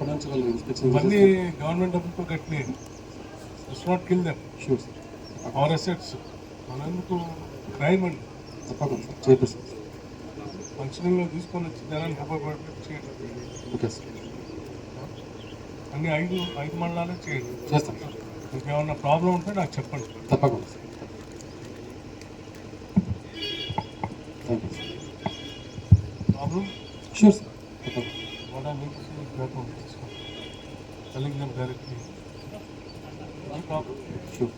వాళ్ళు ఇన్స్పెక్షన్ ఇవన్నీ గవర్నమెంట్ డబ్బులతో కట్టినాయి. It's not kill them sure sir our assets మనందుకు crime అండి. తప్పకుండా సార్ చేపిస్తాం. ఫంక్షనింగ్లో తీసుకొని వచ్చి జనానికి ఉపయోగపడి చేయడం ఓకే సార్ అన్ని ఐదు ఐదు మండలాలే చేయండి. చేస్తాం సార్ ఇంకేమన్నా ప్రాబ్లం ఉంటే నాకు చెప్పండి. తప్పకుండా sir thank you sir problem sure sir తప్పకుండా what I need to see is that one. Telling them directly. No problem. Sure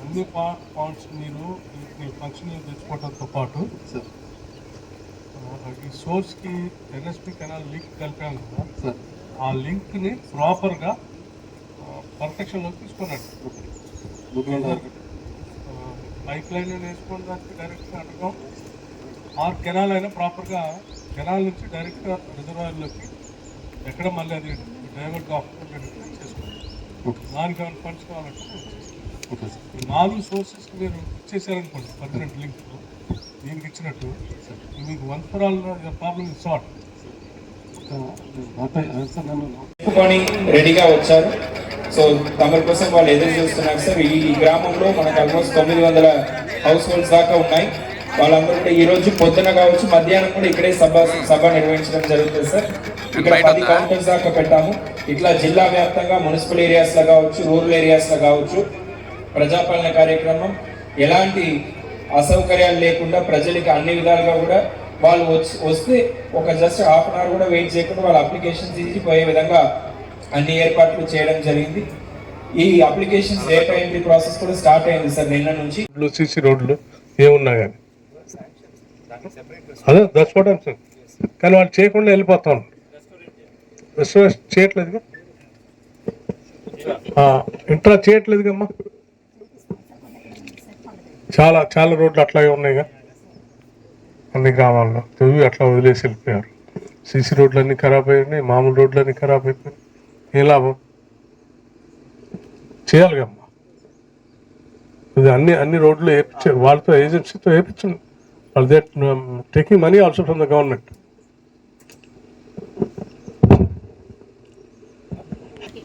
అన్ని పా పాయింట్స్ మీరు మీ ఫంక్షన్ తెచ్చుకోవడంతో పాటు సార్ ఈ సోర్స్కి ఎన్ఎస్పి కెనాల్ లింక్ కలిపాం కదా సార్ ఆ లింక్ని ప్రాపర్గా పర్ఫెక్షన్లోకి తీసుకున్నాడు పైప్ లైన్ వేసుకున్న దానికి డైరెక్ట్గా అండర్గ్రౌండ్ ఆర్ కెనాల్ అయినా ప్రాపర్గా కెనాల్ నుంచి డైరెక్ట్గా రిజర్వాయర్లోకి ఎక్కడ మళ్ళీ అది డైవర్ట్ కాకుండా చేసుకోండి ఓకే. దానికి ఏమైనా ఫండ్స్ కావాలంటే నాలుగు సోర్సెస్కి మీరు ఇచ్చేసారనుకోండి పర్మనెంట్ లింక్ దీనికి ఇచ్చినట్టు మీకు one for all problem solve రెడీగా వచ్చారు. సో తమరి కోసం వాళ్ళు ఎదురు చూస్తున్నారు సార్. ఈ ఈ గ్రామంలో మనకు ఆల్మోస్ట్ తొమ్మిది వందల హౌస్ హోల్డ్స్ దాకా ఉన్నాయి. వాళ్ళందరూ కూడా ఈ రోజు పొద్దున కావచ్చు మధ్యాహ్నం కూడా ఇక్కడే సభ సభ నిర్వహించడం జరుగుతుంది సార్. ఇక్కడ పది కౌంటర్స్ దాకా పెట్టాము. ఇట్లా జిల్లా వ్యాప్తంగా మున్సిపల్ ఏరియాస్లో కావచ్చు రూరల్ ఏరియాస్లో కావచ్చు ప్రజాపాలన కార్యక్రమం. ఎలాంటి అసౌకర్యాలు లేకుండా ప్రజలకి అన్ని విధాలుగా కూడా వాళ్ళు వచ్చి వస్తే ఒక జస్ట్ హాఫ్ అన్ అవర్ కూడా వెయిట్ చేయకుండా వాళ్ళ అప్లికేషన్స్ ఇచ్చి పోయే విధంగా అన్ని ఏర్పాట్లు చేయడం జరిగింది. ఈ అప్లికేషన్స్ డేటా ఎంట్రీ ప్రాసెస్ కూడా స్టార్ట్ అయింది సార్ నిన్న నుంచి. రోడ్లు ఏమున్నా కానీ అదే దట్స్ వాట్ ఐమ్ సార్ కానీ వాళ్ళు చేయకుండా వెళ్ళిపోతా ఉన్నారు. రెస్టారెంట్ చేయట్లేదుగా ఇంట్రా చేయట్లేదుగా అమ్మా చాలా చాలా రోడ్లు అట్లాగే ఉన్నాయిగా. అన్ని గ్రామాల్లో. తెవి అట్లా వదిలేసి వెళ్ళిపోయారు. సీసీ రోడ్లు అన్నీ ఖరాబ్ అయినాయి మామూలు రోడ్లు అన్నీ ఖరాబ్ అయిపోయినాయి. ఏ లాభం? చేయాలిగా అమ్మా ఇది అన్ని అన్ని రోడ్లు వేయించారు వాళ్ళతో ఏజెన్సీతో వేయించండి వాళ్ళు they taking money also from the government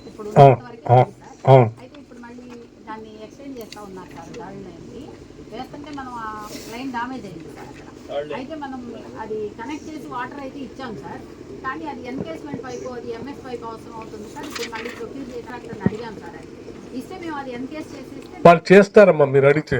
ఇప్పుడు అవును ఇంతవరకు అవును ఉంది సార్. అవును అయితే ఇప్పుడు మళ్ళీ దాన్ని ఎక్స్టెండ్ చేస్తా ఉన్నారు సార్ వేస్తుంటే మనం ఆ లైన్ డామేజ్ అయింది సార్ అక్కడ. అయితే మనం అది కనెక్ట్ చేసి వాటర్ అయితే ఇచ్చాం సార్. కానీ అది ఎన్కేస్మెంట్ పైపు అది ఎంఎస్ అవసరం అవుతుంది సార్. ఇప్పుడు మళ్ళీ ప్రొక్యూర్ అడిగాం సార్. అది ఇస్తే మేము అది ఎన్కేస్ చేసేస్తే వాళ్ళు చేస్తారమ్మా మీరు అడిగితే.